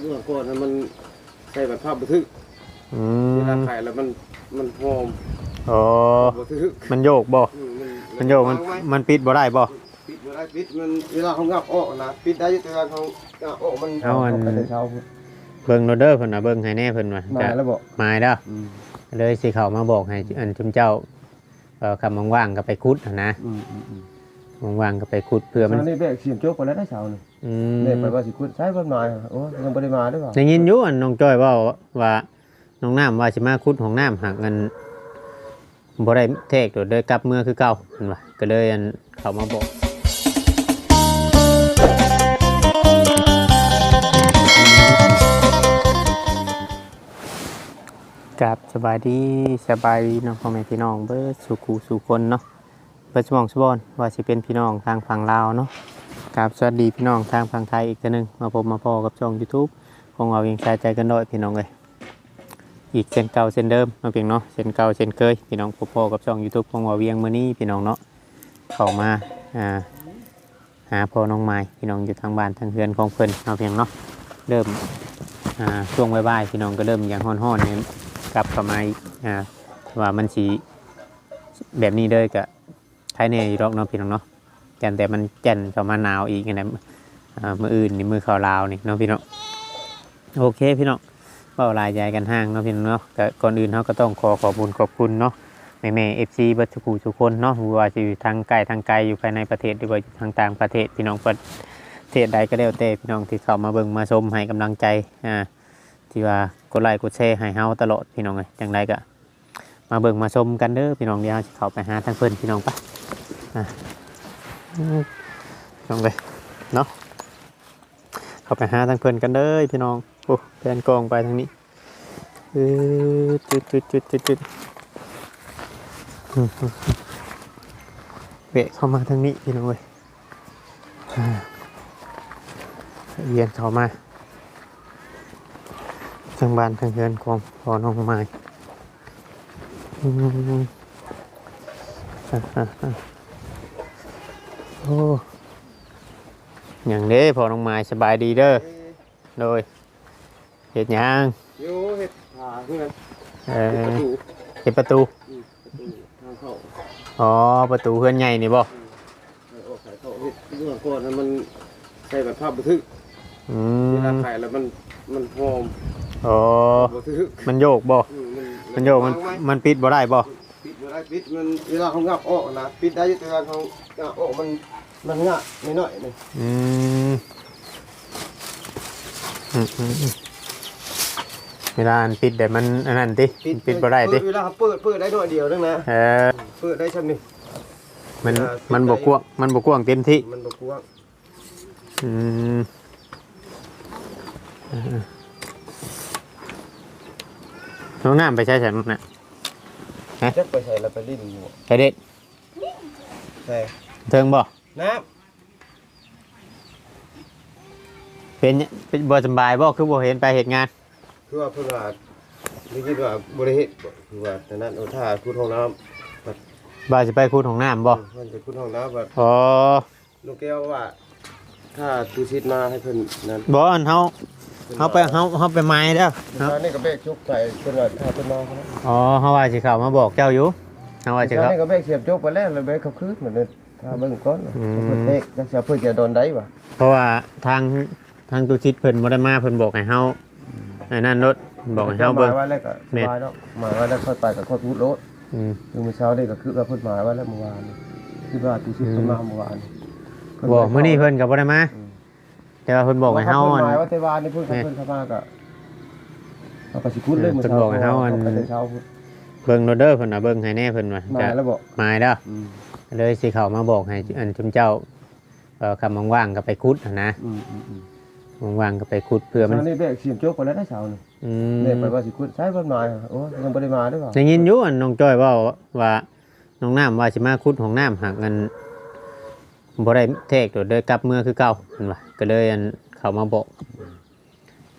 เมื่อก่อนนั้นมันใส่แบบภาพบันทึกอืเวลามถ่ายแล้วมันมันหอมอ๋อ บันทึกมันโยกบ่ อืมมันโยกมันวางไว้มันปิดบ่ได้บ่ ปิดบ่ได้ปิดมันเวลาเขางับออกนะปิดได้อยู่แต่เวลาเขางับออกมันเอาอัน ไปแต่เช้าพุ่นเบิ่งโนเด้อเพิ่นน่ะเบิ่งให้แน่เพิ่นว่ามาจะแล้วบอกมาเด้ออืมเลยสิเข้ามาบอกให้อันจุมเจ้าเอ่อคำว่างๆก็ไปคุดหั้นนะอืมอืมอืมว่างๆก็ไปคุดเพื่อมันเช้านี่แบกเสียมโจกไปแล้วได้เช้านี่ อืแบกไปมว่าสิคุณใช้เพิ่นมาโอ้ยังบ่ได้มาด้วยเปล่าได้ยินอยู่อันน้องจ้อยเว้าว่าน้องน้ำว่าสิมาคุดของน้ำหากเงินบ่ได้เทกโดดเด้อกลับเมื่อคือเก่าเพิ่นว่าก็เลยอันเข้ามาบอก กับสบายดีสบายดีเน้องพ่อแม่พี่น้องเบิดสู่คูสู่คนเนาะเบิดสมองสบอนว่าสิเป็นพี่น้องทางฝั่งลาวเนาะ กับสวัสดีพี่น้องทางฝั่งไทยอีกทื่อหนึงมาพบมาพอกับช่อง YouTube ของเราเองชายใจกันด้อยพี่น้องเลยอีกเช่นเก่าเช่นเดิมมาเพียงเนาะเช่นเก่าเช่นเคยพี่น้องพบพอกับช่อง YouTube ของเราเวียงมื้อนี้พี่น้องเนาะเข้ามาอ่าหาพ่อน้องไม้พี่น้องอยู่ทางบ้านทางเฮือนของเพิ่นเอาเพียงเนาะเริ่มอ่าช่วงบ่ายๆพี่น้องก็เริ่มอย่างฮ้อนๆเนี่ยกลับเข้ามาอ่าว่ามันสีแบบนี้เลยกะใครเนี่ยรอกเนาะพี่น้องเนาะ แก่นแต่มันแก่นเขามาหนาวอีกนะมืออื่นนี่มือเขาลาวนี่เนาะพี่น้องโอเคพี่น้องเบาลายใจกันห้างเนาะพี่น้องเนาะก่อนอื่นเขาก็ต้องขอขอบคุณขอบคุณเนาะแม่แม่เอฟซีบัตทุกทุกคนเนาะไม่ว่าจะอยู่ทางไกลทางไกลอยู่ภายในประเทศหรือว่าอยู่ทางต่างประเทศพี่น้องประเทศใดก็แล้วแต่พี่น้องที่เข้ามาเบิ่งมาชมให้กำลังใจอ่าที่ว่ากดไลค์กดแชร์ให้เฮาตลอดพี่น้องเลยจังไดก็มาเบิ่งมาชมกันเด้อพี่น้องเดี๋ยวเข้าไปหาทางเพิ่นพี่น้องปะอะอืมพี่ น้องเลยเนาะเข้าไปหาทางเพิ่นกันเด้อพี่น้องโอ้แผนกองไปทางนี้จุดจุดจุดจุดจุดเวะเข้ามาทางนี้พี่น้องเลยเวียนเข้ามาทางบ้านทางเรือนของพอน้องไม้อืมอะอะอะ โอ้อย่างเด้พอน้องไม้สบายดีเด้อโดยเห็ดหยังโยเฮ็ดหาเพื่อนเอเฮ็ดประตูอเห็ดประตูอืมประตูทางเข้าอ๋อประตูเพื่อนใหญ่นี่บ่ออกขายเข้าเฮ็ดเมื่อก่อนนั้นมันใส่แบบภาพบันทึกอืเวลามถ่ายแล้วมันมันหอมอ๋อบันทึกมันโยกบ่อืมมันโยกมันวางไว้มันปิดบ่ได้บ่ ไอ้ปิดมันเวลาเขางับออกนะปิดได้แต่เวลาเขางับออกมันมันงะนิดหน่อยๆนี่อืมอืมอืมอืมเวลาอันปิดแต่มันอันนั้นติปิดบ่ได้ติเวลาเขาเปิดเปิดได้หน่อยเดียวนึงนะเออเปิดได้ชั้นนี่มันมันบกกว้างมันบกกว้างเต็มที่มันบกว้างอืมน้องน้ำไปใช้ฉันน่ะ จักไปใส่แล้วไปลิ้นอยู่ใช้เด็ดใส่เทิงบ่น้เป็นเป็นบ่สำบายบ่คือบ่เห็นไปเหตุงานำคือว่าเพิ่นว่านี่คิดว่าบริเหตุบ่คือว่าแต่นั้นเอาท่าคุดห้องน้บ่าจะไปคูดของน้ำำบ่มันจะคุดห้องน้ำแบบอ๋อลูกแก้วว่า ถ้าตูชิดมาให้เพิ่นนั้นบ่อันเฮา เฮาไปเฮาเฮาไปไม้เด้อเนาะนี่ก็เบรกชุกใส่เพิ่นว่าถ้าเพิ่นมาครับอ๋อเฮาว่าสิเข้ามาบอกเจ้าอยู่เฮาว่าสิเข้านี่ก็เบรกเสียบจกไปแล้วแล้วเบรกเขาคืนเหมือนเดิมถ้าเบิ่งก่อนอืมเพิ่นเบรกจักจะเพิ่นจะโดนได้บ่เพราะว่าทางทางตุชิดเพิ่นบ่ได้มาเพิ่นบอกให้เฮาไอ้นั่นรถบอกให้เฮาเบิ่งหมยไว้แล้วก็สแม่นบายแล้วหมายไว้แล้วค่อยไปก็ค่อยพูดรถอืมคือเมื่อเช้านี่ก็คือว่าเพิ่นหมายไว้แล้วเมื่อวานนี่คือว่าตูชิดเพิ่นมาเมื่อวานเพิ่นบอกมื้อนี้เพิ่นก็บ่ได้มาอืม แต่ว่าเพิ่นบอกให้เฮาพิ่อันนหมายว่าแต่วานนี่เพิ่นแม่นเพิ่นเข้ามาก็เอาก็สิพูดเลยเออมื้อเพิ่นเช้าบอกให้เฮาอันไปแต่เช้าพูดเบิ่งโนเด้อเพิ่นน่ะเบิ่งให้แน่เพิ่นว่ามาจะแล้วบอกมาเด้ออืมเลยสิเข้ามาบอกให้อันจุมเจ้าเอ่อคำว่างๆก็ไปคุดหั้นนะอืมอืมอืมว่างๆก็ไปคุดเพื่อมันเช้านี่เบรกเสียมโจกไปแล้วได้เช้านี่อืมเบรกไปว่าสิคุดใช้เพิ่นหมายโอ้ยังบ่ได้มาด้วยเปล่าได้ยินอยู่อันน้องจ้อยเว้าว่าน้องน้ำว่าสิมาคุดของน้ำหากเงินบ่ได้เทกโดดเด้อกลับเมื่อคือเก่าเพิ่นว่า ก็เลยอันเขามาบอก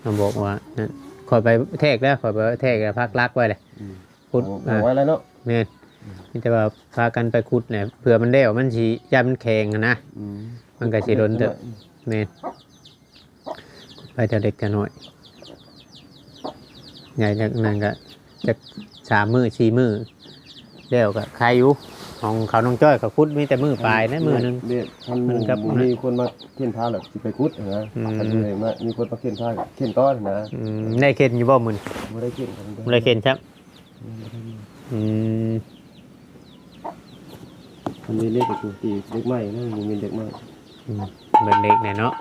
มาบอกว่านั่นขอยไปเทกแล้วขอยไปเทกแล้วพักรักไว้เลยอืมคุดเอาเอาไว้แล้วเนาะแม่นมีแต่ว่าพากันไปคุดเนี่ยเผื่อมันได้วมันสิยามมันแข็งอะนะอืมมันก็สิโดนเด้อแม่นไปไปแต่เด็กกันหน่อยใหญ่จากนั้นก็จะสามมือสี่มือเดี๋ยวก็ใครอยู่ ของเขาน้องจ้อยกับคุดมีแต่มือปลายนะมือหนึงเนี่ยท่านมันกับมีคนมาเข็นพาแบบสิไปกุดนะอืมท่านเลยมามีคนมาเข็นพาเข็นก้อนนะอืมได้เข็นอยู่บ่มือนไม่ได้เข็นกันบ่ได้เข็นครับอืมมันมีเลขกับตัวตีเล็กใหม่นะมันมีเล็กใหม่อืมเป็นเด็กเนี่ยเนาะ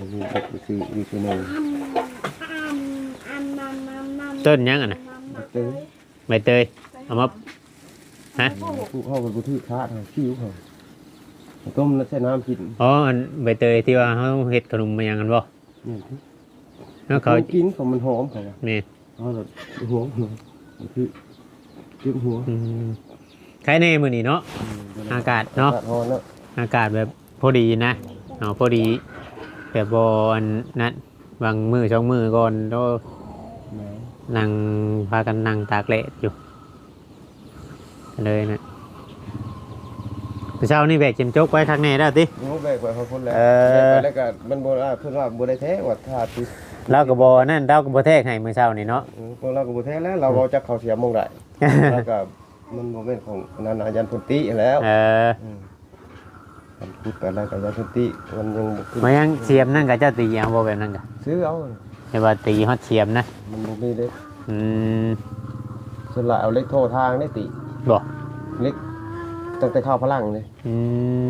มันมีเล็กคือมีคือหนึ่งต้นยังอะนะ เต้ยใบเตย เอามาฮะผู้เข้าเป็นผู้ที่ค้าทางคิ้วเขาต้มแล้วใช้น้ำกินอ๋ออันใบเตยที่ว่าเขาเฮ็ดขนมมายังกันบ่นี่แล้วเขากินของมันหอมเขานี่เขาแบบหัวหัวคือเจ็บหัวอืมใครในมือนี้เนาะ อากาศเนาะ อากาศร้อนแล้วอากาศแบบพอดีนะเอาพอดีแบบบอันนั้นบางมือช่องมือก่อนแล้วหนาวนั่งพากันนั่งตากแดดอยู่ก็ เลยนะเช้านี่แบกเจมจกไว้ข้างในได้วติ โอ้แบกไปเขาคนแล้วเออ แบกไปแล้วก็มันโบราณเพิ่นว่าโบได้แท้ว่าถ้าติเราก็บอนั่นเราก็บอแทกให้มื้อเช้านี่เนาะเออพวกเราก็โบแท้แล้วเราเราจะเข้าเสียมงได้ แล้วก็มันโมเมนต์ของนานายันพุนติแล้วเออมมันพูดกันอะไรกับยันพุนติมันยังบ่ขึ้นมายังเสียมนั่นก็เจ้าตีเอาบ่แบบนั้นก็ซื้อเอา แต่ว่าตีฮอดเสียมนะมันบ่มีเล็กอืมส่วนหลายเอาเล็กโทรทางได้ติ บ่เล็กตั้งแต่เข้าพลังเลยอื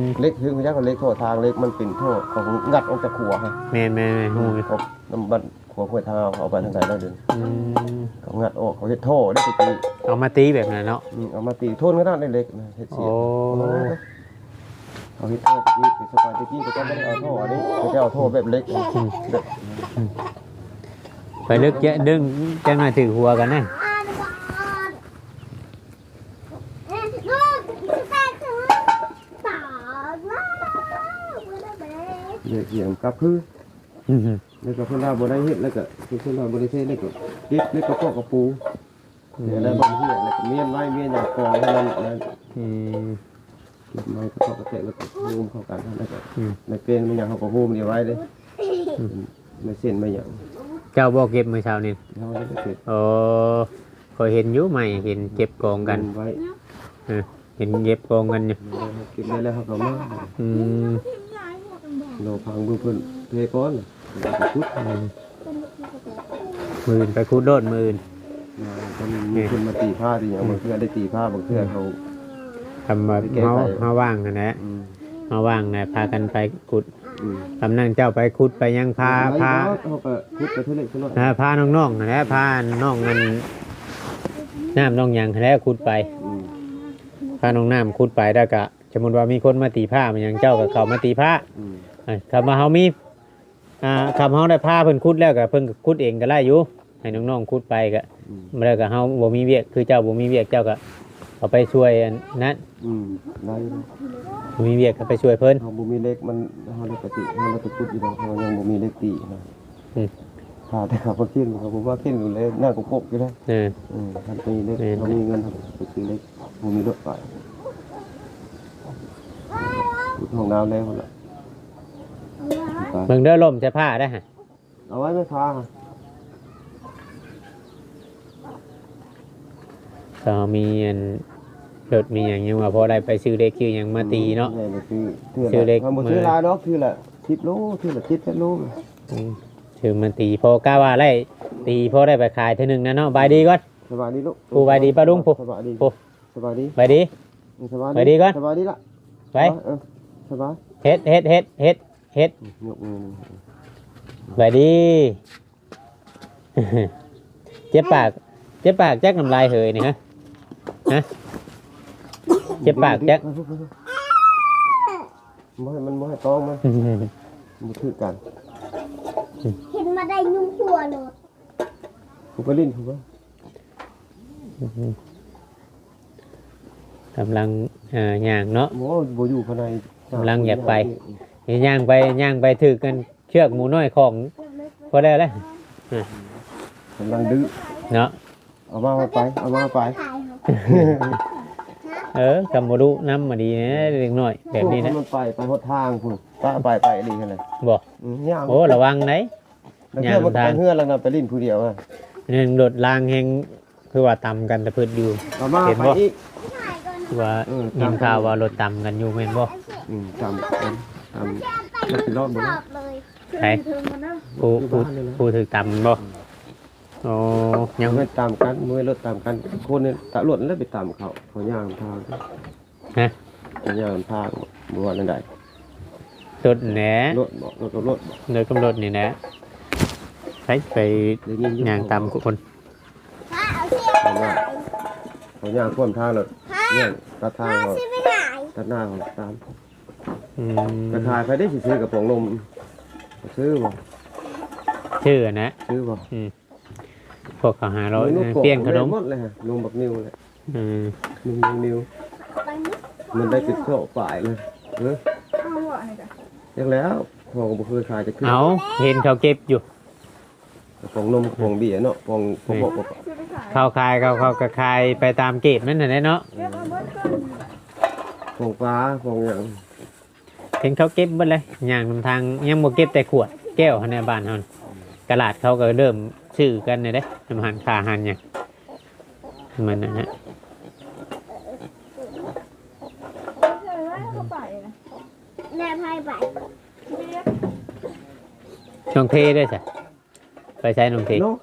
มเล็กคือมันยักษ์กับเล็กโทรทางเล็กมันเป็นโทษของงัดออกจากขัวฮะแม่นแม่นแม่นฮู้อยู่เขาน้ำบันขัวขัวทางเอาไปทางไหนได้เดินอืมเขางัดออกเขาเฮ็ดโทษได้ตีเอามาตีแบบนั้นเนาะอืมเอามาตีโทษก็ได้เล็กนะเฮ็ดเสียโอ้เอาเฮ็ดโทษตะกี้ไปสปายตะกี้ก็ต้องไม่ได้เอาโทษอันนี้เขาจะเอาโทษแบบเล็กนะแบบไปลึกเยอะดึงจังหน่อยถือหัวกันนะ เด็กเสียงกับคืออืมแล้วก็เพิ่นว่าบ่ได้เฮ็ดแล้วก็เพิ่นว่าบ่ได้เฮ็ดแล้วก็เก็บแล้วก็ปอกกระปูเดี๋ยวได้บ่เฮ็ดแล้วก็เมียนไว้เมียนอย่างกองให้มันนั่นอืมเก็บไม้ก็ปอกกระเตะแล้วก็โฮมเข้ากันแล้วก็อืมในเกณฑ์มันอย่างเขาก็โฮมเดียวไว้เด้ไม่เส้นไม่หยังเจ้าบอกเก็บมื้อเช้านี่เฮาได้เสร็จโอ้เคยเห็นอยู่ไหมเห็นเก็บกองกันไว้เออเห็นเก็บกองกันอยู่เก็บได้แล้วเขาก็มาอืม โลพังเบิ่งเพิ่นเทก้อนแล้วก็พุดอืมมือนไปคูดโดดมือนมาก็มีคนมาตีผ้าที่หยังบางเทื่อได้ตีผ้าบางเทื่อเขาทำมาแก้ไขเฮาเฮาว่างนะนะอืมเฮาว่างนะพากันไปขุดอืมกำนังเจ้าไปขุดไปยังพาพาเขาก็พุดไปเท่าเล็กเท่าน้อยอ่าพาน้องๆนะนะพาน้องมันน้ำน้องหยังแล้วขุดไปอืมพาน้องน้ำขุดไปแล้วก็สมมติว่ามีคนมาตีผ้ามันหยังเจ้ากับเขามาตีผ้าอืมอ่า คำว่าเฮามีอ่าคำเฮาได้ผ้าเพิ่นขุดแล้วก็เพิ่นก็ขุดเองก็ได้อยู่ให้น้องๆขุดไปก็อืมแล้วก็เฮาบ่มีเวียกคือเจ้าบ่มีเวียกเจ้าก็เอาไปช่วยอันนั้นอืมได้อยู่บ่มีเวียกก็ไปช่วยเพิ่นเขาบ่มีเล็กมันเขาเล็กปกติเขาเล็กตะกุดอยู่แล้วเขายังบ่มีเล็กตีนะอืมขาแต่เขาบ่ขึ้นเขาบอกว่าขึ้นอยู่เลยหน้ากกกอยู่แล้วเออ อืมทันปีเล็กเออเขามีเงินเขาไปซื้อเล็กบ่มีรถไปห้องน้ำแล้วพุ่นล่ะไป เบิ่งเด้อล่มใช้ผ้าได้ฮะเอาไว้ไม่ค้าค่ะก็มีอันรถมีหยังยังว่าพอได้ไปซื้อเด็กซื้อหยังมาตีเนาะใช่ก็คือถือซื้อเล็ก มันบ่ซื้อหลายดอกถือละ10โลถือละ7โลอืมถือมาตีพอกล้าว่าได้ตีพอได้ไปขายเท่านึงนะเนาะบายดีก่อนสบายดีลูกปู่บายดีป่ะลุงปู่สบายดีปู่สบายดีบายดีสบายไปดีก่อนสบายดีละไปเออสบายเฮ็ดเฮ็ดเฮ็ดเฮ็ด เฮ็ดยกมือบายดี เจ็บปาก เจ็บปากแจ๊กน้ำลายเหยนี่ฮะฮะ เจ็บปากแจ๊กบ่ให้มันบ่ให้ต้องมันบ่ถือกันเห็นมาได้ยุ่งหัวเลยผมก็ลิ้นผมว่ากำลังเอ่อย่างเนาะโอ้บ่อยู่ภายในกำลังอยากไป ย่างไปย่างไปถือกันเชือกหมูน้อยของพอได้แล้วกำลังดื้อเนาะเอามาไปเอามาไปถ่ายเหรอเออกำบ่รู้น้ำมาดีนะเล็กน้อยแบบนี้นะมันไปไปหดทางพุ่นป้าไปไปดีกันเลยบ่อืมย่างโอ้ระวังไหนแล้วเที่ยวมันย่างไปทางเฮือนแล้วนะไปลิ้นผู้เดียวอะหนึ่งโดดลางแห่งคือว่าต่ำกันแต่พืชอยู่เอามาเห็นไปบ่อีกคือว่าอืมยินข่าวว่ารถต่ำกันอยู่แม่นบ่อืมตาม ตามตามรถสิรอดบ่ตนะอบเลยไหนผู้ผู้ผู้ถือต่ำบ่โอ้ยังไม่ตามกันมือรถตามกันคนนี่ตำรวจแล้วไปตามเขาเขาย่างทางฮะเขาย่างทางบ่ว่านั่นใดรถแหนรถบ่รถกับรถบ่โดยกำหนดนี่นะไปไปได้ยินอยู่ย่างตามคนพาเอาเสียเขาย่างเขาย่างท่วมทางรถเนี่ยตัดทางพาเขาซื้อไม่หายตัดหน้าเขาตามอื กระมทายไปได้สิซื้อกระป๋องนมซื้อบ่ชื่อนะซื้อบ่พวกเขาหาเรานมกบเปลี่ยนขนมหมดเลยฮะนมบักนิ้วเลยอืมนมบักนิ้วไปนี่มันได้ติดเข้าปลายเลยเออเอาหัวให้จ้ะยังแล้วพอก็บ่เคยขายจะขึ้นเอาเห็นเขาเก็บอยู่กระป๋องนมกระป๋องเบียร์เนาะกระป๋องกระป๋องกระป๋องซื้อไปขายเขาคายเขาเขาก็คายไปตามเก็บนั่นน่ะแหละเนาะเรียกเอาเบิดก่อนกระป๋องฟ้ากระป๋องหยัง เห็นเขาเก็บหมดเลยอย่างนำทางยังบ่เก็บแต่ขวดแก้วในบ้านเฮาน่ะกระลาดเขาก็เริ่มซื้อกันเลยเด้น้ำหันค่าอาหันหยังมันนะฮะใช่ไหมเขาไปนะแม่พายไปเรียกน้องเทด้วยจ้ะไปใช้น้องเทเนาะ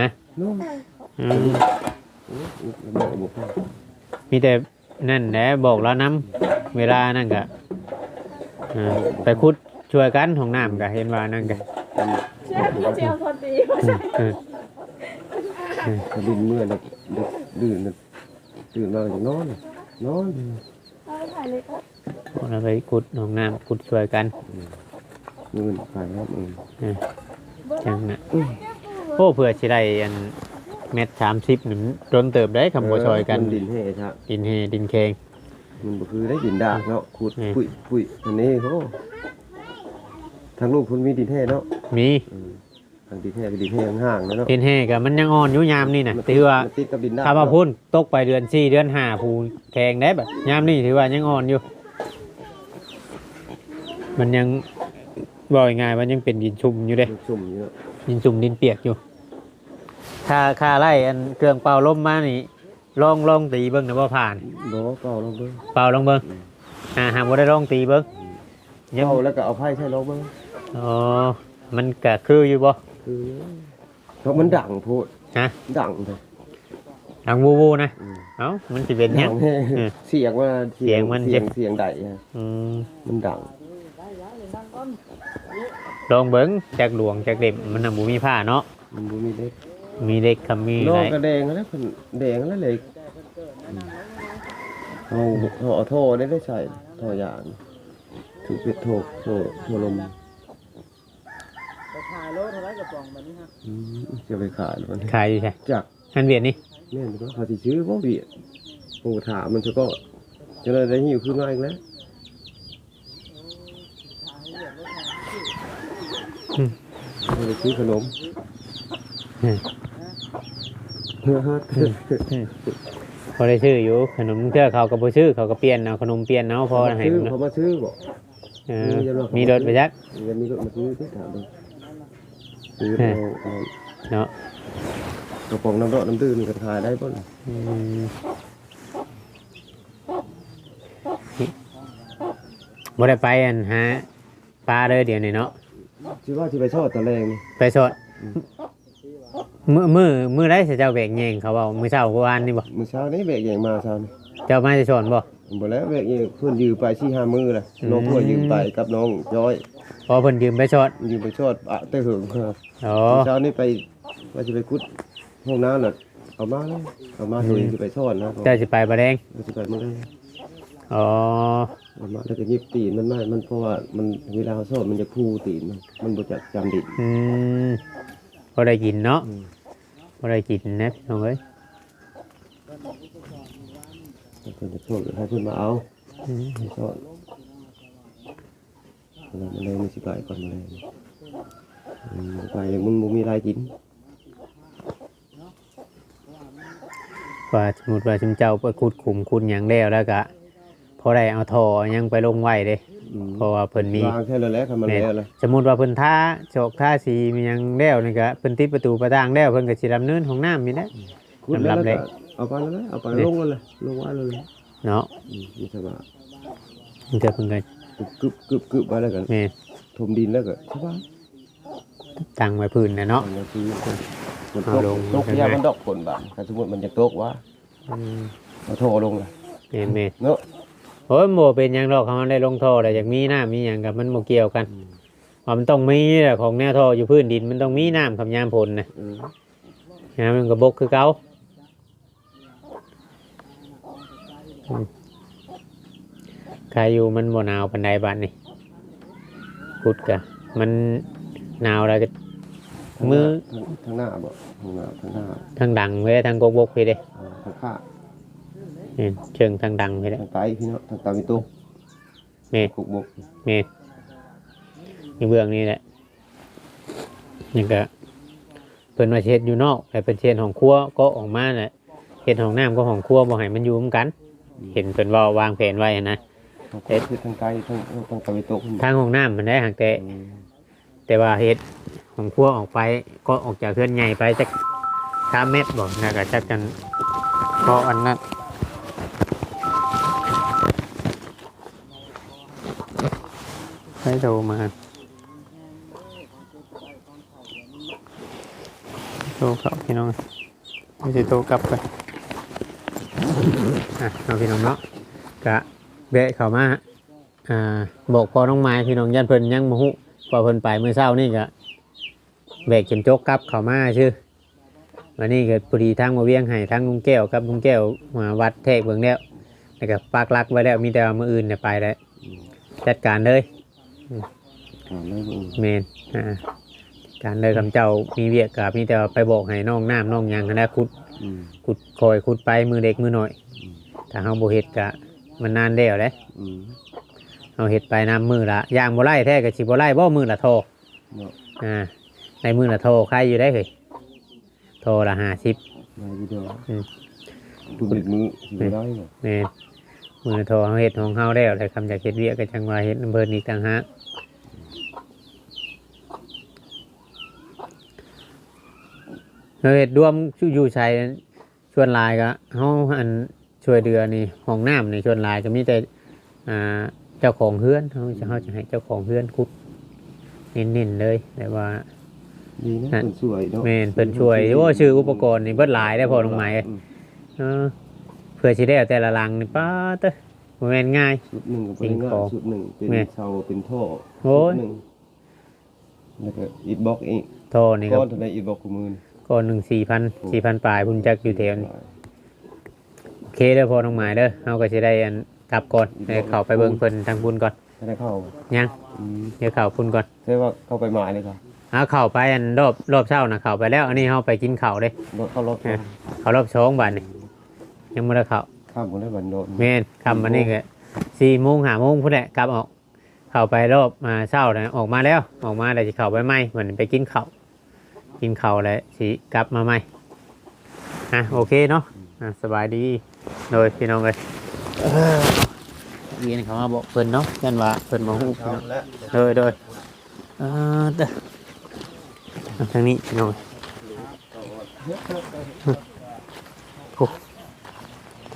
ฮะเนาะอืมบอกบอกให้มีแต่นั่นแหละบอกแล้วน้ำเวลานั่นก็ อ่าไปคุดช่วยกันของน้ำก็เห็นว่านั่นก็เชื่อพี่เจียวคนดีอืมอืมกระดินเมื่อนะดื่นนะตื่นมาจะนอนน่ะนอนเอาไปถ่ายเลยครับพวกเราไปคุดของน้ำคุดช่วยกันมือขายครับอืมจังนะโอ้เพื่อสิได้อันเม็ดสามสิบหนึ่งโดนเติบได้คำว่าช่วยกันมัดินให้ชะดินเฮดินเคง มันบ่คือได้ดินดากเนาะขุดนี่ ปุยปุยอันนี้โหทางลูกคุณมีดินแท้เนาะมีอืมทางดินแท้ก็ดินแท้ห่างๆนะเนาะดินเฮกับมันยังอ่อนอยู่ยามนี่นะถือว่ามันติดกับดินดากถ้ามาพุ่นตกไปเดือนสี่เดือนห้าผูแข็งได้แบบยามนี่ถือว่ายังอ่อนอยู่ มันยังบ่อยง่ายมันยังเป็นดินชุ่มอยู่เด้ มันชุ่มอยู่เนาะดินชุ่มดินเปียกอยู่ค่าค่าไล่อันเครื่องเป่าลมมานี่ ลองลองตีเบิ้งนะว่าผ่านบ่เก่าลงเบิ่งเป่าลองเบิ้งอ่าหาบ่ได้ลองตีเบิ้งยังเก่าแล้วก็เอาไผ่ใช้ลงเบิ่งอ๋อมันก็คืออยู่บ่คือเพราะมันดังโพูดฮะดังเลยดังวูวูนะอืมเอ้ามันสิเป็นหยัดังงแน่อืมเสียงว่าเสียงมันเสียงเสียงใดฮะอืมมันดังลองเบิ้งจากหลวงจากเด็มมันน่ะบ่มีผ้าเนาะมันบ่มีเล็ก มีเล็กคำมีนอไรกกระแดงแล้วเพิ่นแดงแล้วเลยเอาเอาเอาโทได้ได้ใส่ทอยางถูกเป็ดโทโทโทลมขายโลเท่าไรกระป๋องแบบนี้ฮะอืมจะไปขายแล้วมันขายอยู่ใช่จากอันเวียดนี่แม่นก็เขาสิซื้อบ่เบียดโอ้ถามมันซะก็จะได้ได้หิวขึ้นมาอีกแล้วเอาไปซื้อขนมเฮ้อเฮ้อ พอได้ชื่ออยู่ขนมเทื่อเขาก็บ่ชื่อเขาก็เปลี่ยนเอาขนมเปลี่ยนเอาพอให้ซื้อเนาะเขามาซื้อบ่เออมีรถไปจักยังมีรถมาซื้อที่ถามดูซื้อเอเอาอเอาเนาะกระป๋องน้ำร้อนน้ำดื่มกันขายได้ป่ะอืมบ่ได้ไปอันหาปลาเลยเดี๋ยวนี้เนาะชื่อว่าที่ไปชอดตะแรงนี่ไปสด มือมือมือได้เจ้าแบกแยงเขาบอกมือเช้าเมื่อวานนี่บ่เมื่อเช้านี้แบกอย่างมาเช้านี้เจ้ามาจะสอนบ่บ่แล้วแบกอย่างเพื่อนยืมไปสี่ห้ามือเลยอืมน้องเพื่อนยืมไปกับน้องย้อยพอเพิ่นยืมไปสอนยืมไปชอดอะเตะหึงครับอ๋อเช้านี้ไปว่าจะไปคุดห้องน้ำน่ะเอามาแล้วเอามาตัวเองจะไปชอดนะเจ้าสิไปบ่แดงว่าจะไปเมื่อไรอ๋อเอามาแล้วก็ยิบตีนมันไม่มันเพราะว่ามันเวลาเขาชอดมันจะพูตีนมันมันบ่จักจำดินอืมพอได้กินเนาะ อืม พอได้กินนะพี่น้องเอ้ยเพิ่นจะชอดให้เพิ่นมาเอาอืมให้ชอดแล้วมันเลยมันสิไปก่อนมันเลยอืมไปมันบ่มีรายกินว่าสมมุติว่าชุมเจ้าไปขุดขุมขุดหยังแล้วแล้วก็ พอได้เอาท่อยังไปลงไว้เด้อืมเพราะว่าเพิ่นมี วางแค่นั้นแหละคันมันแล้วเลยสมมุติว่าเพิ่นท่าโชกท่าสีมีหยังแล้วนี่ก็เพิ่นติดประตูประต่างแล้วเพิ่นก็สิดำเนินของน้ำนี่แหละ ขุดแล้วสำหรับเด็แล้วก ก็เอาไปแล้วเอาไปลงกันเลยลงไว้เลยเนาะอืมนี่สบายมันจะเพิ่นก็กึบกึบกึบไปแล้วกันแม่ถมดินแล้วก็สบายตั้งไว้พื้นน่ะเนาะอันนี้คือมันตเอากลง ตกยามันดอกผลบางถ้าสมมติมันจะตกว่าอืมเอาโทรลงเลยแม่นแม่นเนาะ โอ้ยบ่เป็นหยังดอกเขาได้ลงท่อแต่อยากมีน้ำมีหยังกับมันบ่เกี่ยวกันว่ามันต้องมีแหละของแนวท่ออยู่พื้นดินมันต้องมีน้ำกับยามฝนน่ะอืมยามมันก็บกคือเก่าอืมใครอยู่มันบ่หนาวปานใดบัดนี่พุดกะมันหนาวแล้วก็มือทางหน้าบ่ทางหน้าทางหน้าทางดังไว้ทางกกบกไปเด้อ่าทางข้า นี่เชิงทางดังไปเด้ทางไตพี่เนาะทางตาวิตุแม่กุกบกแม่ในเบื้องนี้แหละนี่ก็เพิ่นมาเช็ดอยู่นอกแต่เป็นเช็ดของครัวก็ออกมาแหละเช็ดของน้ำก็ของครัวบ่ให้มันอยู่เหมือนกัน เห็นเพิ่นเว่าวางแผนไว้นะทางเอ็ดทางไกลทางทางตาวิตุทางของน้ำมันได้ห่างแต่อืมแต่ว่าเฮ็ดของครัวออกไปก็ออกจากเพื่อนใหญ่ไปจักสามเมตรบอกนะก็จักกันเพราะอันนั้น ให้โทรมาโทรเขาพี่น้องไม่ใช่โทรกลับไปอะเอาพี่น้องเนาะกะเบะเขามาอ่าบอกพอน้องไม้พี่น้องยันเพิ่นยังมหุพอเพิ่นไปเมื่อเช้านี่ก็เบรกจนโจกกลับเขามาชื่อวันนี้เก็พอดีทางมาเวียงให้ทางลุงแก้วกับลุงแก้วมาวัดเทกเบิ่งแล้วแล้วก็ปากลักไว้แล้วมีแต่ว่ามืออื่นเนี่ยไปแล้วจัดการเลย เลยอืมเมนอ่าการเลยคำเจ้ามีเวียกกับมีแต่ว่าไปบอกให้น้องน้ำน้องหยังหั้นนะขุดอืมขุดคอยขุดไปมือเด็กมือหน่อยถ้าเฮาบ่เฮ็ดกะมันนานแล้วแหละอืมเฮาเฮ็ดไปน้ำมือละย่างบ่ไล่แท้ก็สิบ่ไล่บ่มือละโทเนาะอ่าในมือละโทใครอยู่ได้เฮ้ยโทละ50 มาอยู่เดียวอืมดูเบ็ดมือสิได้บ่แม่นมือละโทเฮาเฮ็ดของเฮาแล้วแต่คำจากเฮ็ดเวียกก็จังว่าเฮ็ดนำเพิ่นอีกต่างหาก เฮาเฮ็ดรวมอยู่ใช้ชวนหลายก็เฮาอันช่วยเดือนี่ห้องน้ำนี่ชวนหลายก็มีแต่อ่าเจ้าของเฮือนเฮาจะเฮาจะให้เจ้าของเฮือนขุดเน้นๆเลยแต่ว่าดีนะฮะเพิ่นสวยเนาะแม่นเพิ่นช่วยโอ้ชื่ออุปกรณ์นี่เบิดหลายได้อพอลงไม้อืมเออเพื่อสิได้เอาแต่ละลังนี่ป้าเต้อบ่แม่นง่าย ชุดหนึ่งก็สิ่เป็นงง่าของชุดหนึ่งเป็นแม่ เสาเป็นท่อโอ้ยชุดหนึ่งแล้วก็อิฐบล็อกอีกโทนี่ก็ก้อนเท่าไหร่อิฐบล็อกกูมือนี่ ก้อนหนึ่งสี่พันสี่พันปลายพุ่นจักอยู่แถวนี้โอเคเด้อพอลงไม้เด้อเฮาก็สิได้อันกลับก่อนเดี๋ยวเข้าไปเบิ่งเพิ่นทางบุญก่อนไม่ได้เข้ายังอืมเดี๋ยวเข้าพุ่นก่อนใช่ว่าเข้าไปหมายเลยครับเอาเข้าไปอันรอบรอบเช้าน่ะเข้าไปแล้ว อันนี้เฮาไปกินข้าวเด้รถเข้ารถเออเข้ารอบสองบัดนี่ยังบ่ได้เข้าข้ามคนได้บันโดนแม่นคำอันนี้ก็สี่โมงห้าโมงพุ่นแหละกลับออกเข้าไปรอบมาเช้านะออกมาแล้วออกมาแล้วสิเข้าไปใหม่เหมือนไปกินข้าว กินข้าวแล้วสิกลับมาใหม่อะโอเคเนาะอะสบายดีโดยพี่น้องเลยเวียนเขามาบอกเพิ่นเนาะยันว่าเพิ่นมาฮู้พี่น้องแล้วโดยโดยเออเด้อเอาทางนี้พี่น้องโอ้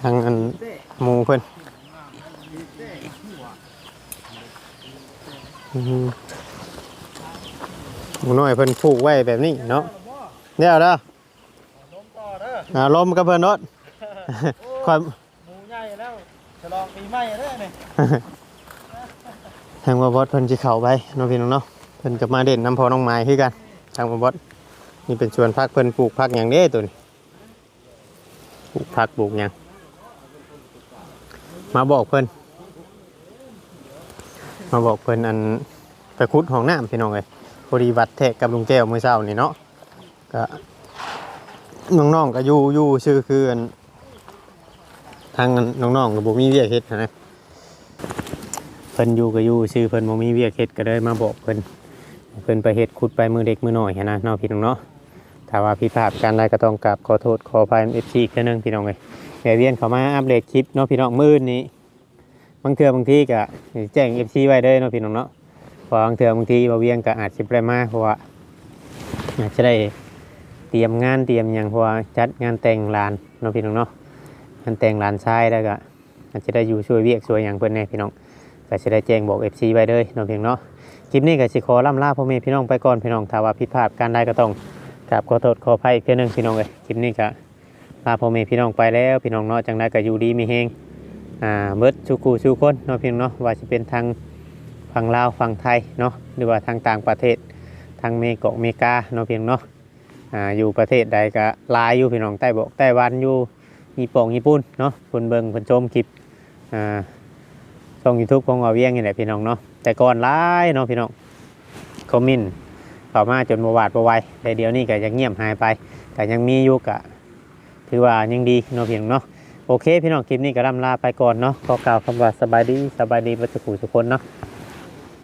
ทางอันหมูเพิ่นอืม หมูน้อยเพิ่นผูกไว้แบบนี้เนาะเดี๋ยวเด้อลมต่อเด้ออ่าลมกับเพิ่นรถคอยหมูใหญ่แล้วฉลองปีใหม่เด้อนี่ทางบอบอสเพิ่นสิเข้าไปเน้องพี่น้องเนาะเพิ่นจะมาเด่นน้ำพอน้องไม้คือกันทางบอบอสนี่เป็นสวนพักเพิ่นปลูกพักอย่างเด้ตัวนี้ปลูกพักปลูกหยังมาบอกเพิ่นมาบอกเพิ่นอันไปขุดห้องน้ำพี่น้องเลย พอดีวัดแทกกับลุงแก้วเมื่อเช้านี่เนาะก็น้องๆก็อยู่อยู่ชื่อคืออันทางน้องๆก็บ่มีเวียกเฮ็ดนะเพิ่นอยู่ก็อยู่ชื่อเพิ่นบ่มีเวียกเฮ็ดก็เลยมาบอกเพิ่นเพิ่นไปเฮ็ดขุดไปมือเด็กมือน้อยหั้นะเนาะพี่น้องเนาะถ้าว่าผิดพลาดการใดก็ต้องกราบขอโทษขออภัย FC อีกเทื่อนึงพี่น้องเอ้ยแม่เวียนเข้ามาอัปเดตคลิปเนาะพี่น้องมื้อนี้บางเทื่อบางทีก็แจ้ง FC ไว้เด้อเนาะพี่น้องเนาะ พราะบางเทื่อบางทีบาเวียงก็อาจสิบ่ได้มาเพราะว่าอาจจะได้เตรียมงานเตรียมหยังเพราะว่าจัดงานแต่งลานเนาะพี่น้องเนาะงานแต่งลานชายแล้วก็อาจจะได้อยู่ช่วยเวียกช่วยหยังเพิ่อนแน่พี่น้องก็สิได้แจ้งบอก FC ไว้เด้อเนาะพี่น้องเนาะคลิปนี้ก็สิขอล่ำลาพ่อแม่พี่น้องไปก่อนพี่น้องถ้าว่าผิดพลาดการใดก็ต้องกราบขอโทษขออภัยอีกเพียงนึงพี่น้องเลยคลิปนี้ก็ลาพ่อแม่พี่น้องไปแล้วพี่น้องเนาะจังใดก็อยู่ดีมีเฮงอ่าเบิดชูกูชูคนเนาะพี่น้องเนาะว่าจะเป็นทาง ฝั่งลาวฝั่งไทยเนาะหรือว่าทางต่างประเทศทางเมกอกเมกาเนาะพี่น้องเนาะอ่าอยู่ประเทศใดก็ลายอยู่พี่น้องใต้บอกใต้วันอยู่ญี่ปุ่งญี่ปุ่นเนาะคนเบิงคนชมคลิปอ่าช่องยูทูบของเราเวียงนี่แหละพี่น้องเนาะแต่ก่อนลายเนาะพี่น้องคอมมินต์เข้ามาจนบวาดบวไหวแต่เดี๋ยวนี้ก็ยังเงียบหายไปแต่ยังมีอยู่กะถือว่ายังดีเนาะเพียงเนาะโอเค พี่น้องคลิปนี้ก็ล่ำลาไปก่อนเนาะขอกล่าวคำว่าสบายดีสบายดีประสุขสุคนเนาะ